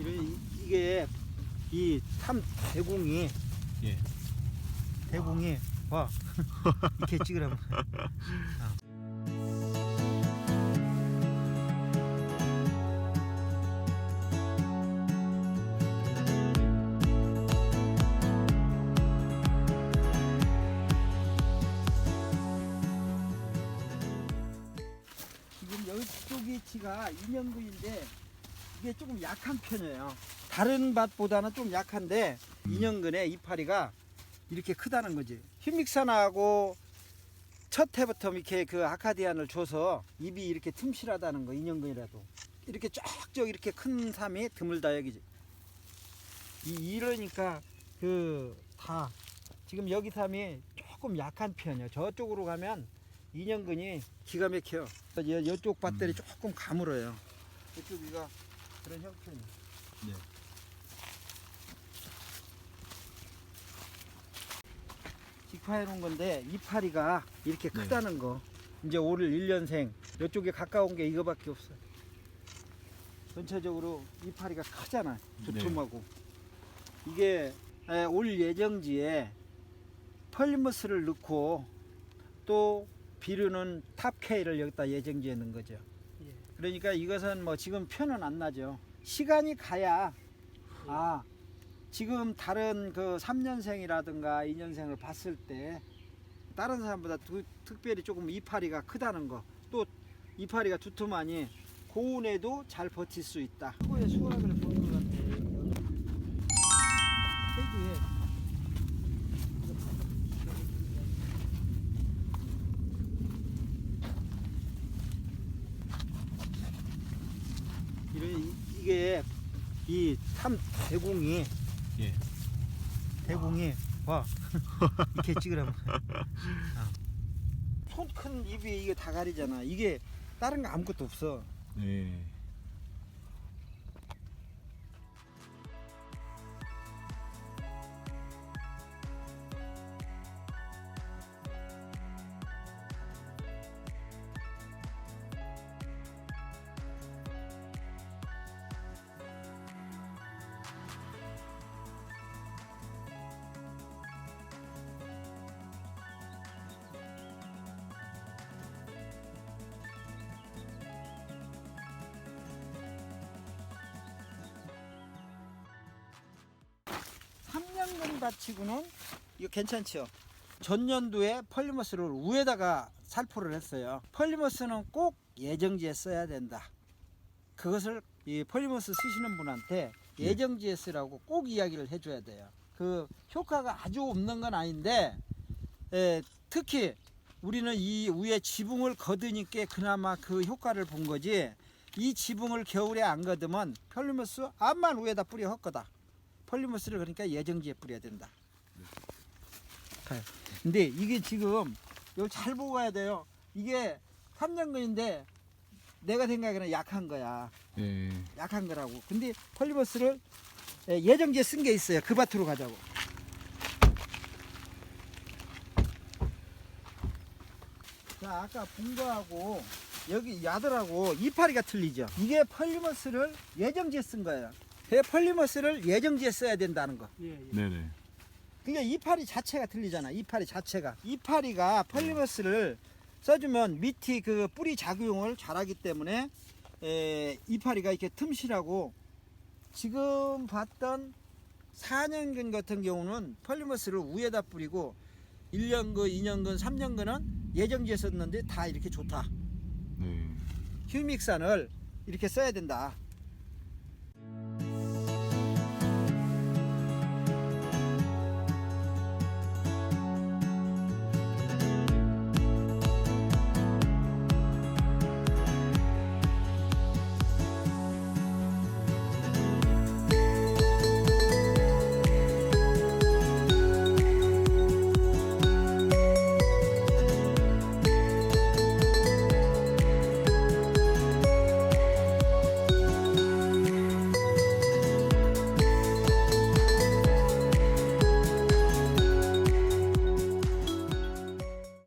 이런 이게 이참 대공이 예. 대공이 봐 이렇게 찍으라면 지금 이쪽이 치가 인형근인데 이게 조금 약한 편이에요. 다른 밭보다는 좀 약한데 인형근의 이파리가 이렇게 크다는 거지. 휴믹산하고 첫 해부터 이렇게 그 아카디안을 줘서 입이 이렇게 틈실하다는 거 인형근이라도 이렇게 쫙쫙 이렇게 큰 삶이 드물다 여기지. 이 이러니까 그 다 지금 여기 삶이 조금 약한 편이에요. 저쪽으로 가면 인형근이 기가 막혀. 여- 이쪽 밭들이 조금 가물어요. 이쪽이가 그런 형편이. 네. 직파해 놓은 건데 이파리가 이렇게 네. 크다는 거. 이제 올 1년생 이쪽에 가까운 게 이거밖에 없어요. 전체적으로 이파리가 크잖아. 두툼하고. 이게 에, 올 예정지에 펄리머스를 넣고 또 비료는 탑케이를 여기다 예정지에 넣은 거죠. 그러니까 이것은 뭐 지금 표는 안 나죠. 시간이 가야 아 지금 다른 그 3년생이라든가 2년생을 봤을 때 다른 사람보다 두- 특별히 조금 이파리가 크다는 거 또 이파리가 두툼하니 고온에도 잘 버틸 수 있다. 이게 이 참 대공이 예. 대공이 봐 이렇게 찍으라면 손큰 입이 이게 다 가리잖아. 이게 다른 거 아무것도 없어. 네. 밭치고는 이거 괜찮죠? 전년도에 펄리머스를 위에다가 살포를 했어요. 펄리머스는 꼭 예정지에 써야 된다. 그것을 이 펄리머스 쓰시는 분한테 예. 예정지에 쓰라고 꼭 이야기를 해줘야 돼요. 그 효과가 아주 없는 건 아닌데 에, 특히 우리는 이 위에 지붕을 거드니까 그나마 그 효과를 본 거지 이 지붕을 겨울에 안 거두면 펄리머스 암만 위에다 뿌려 헛거다 펄리머스를 그러니까 예정지에 뿌려야 된다. 근데 이게 지금 이거 잘 보고 가야 돼요 이게 3년근인데 내가 생각에는 약한 거야 예. 약한 거라고. 근데 폴리버스를 예, 예정지에 쓴 게 있어요. 그 밭으로 가자고. 자, 아까 본 거하고 여기 야들하고 이파리가 틀리죠. 이게 폴리머스를 예정지에 쓴 거예요. 그 폴리머스를 예정지에 써야 된다는 거. 네네. 그러니까 이파리 자체가 틀리잖아. 이파리 자체가. 이파리가 폴리머스를 써주면 밑이 그 뿌리 작용을 잘하기 때문에 에, 이파리가 이렇게 틈실하고 지금 봤던 4년근 같은 경우는 폴리머스를 위에다 뿌리고 1년근, 2년근, 3년근은 예정지에 썼는데 다 이렇게 좋다. 네. 휴믹산을 이렇게 써야 된다.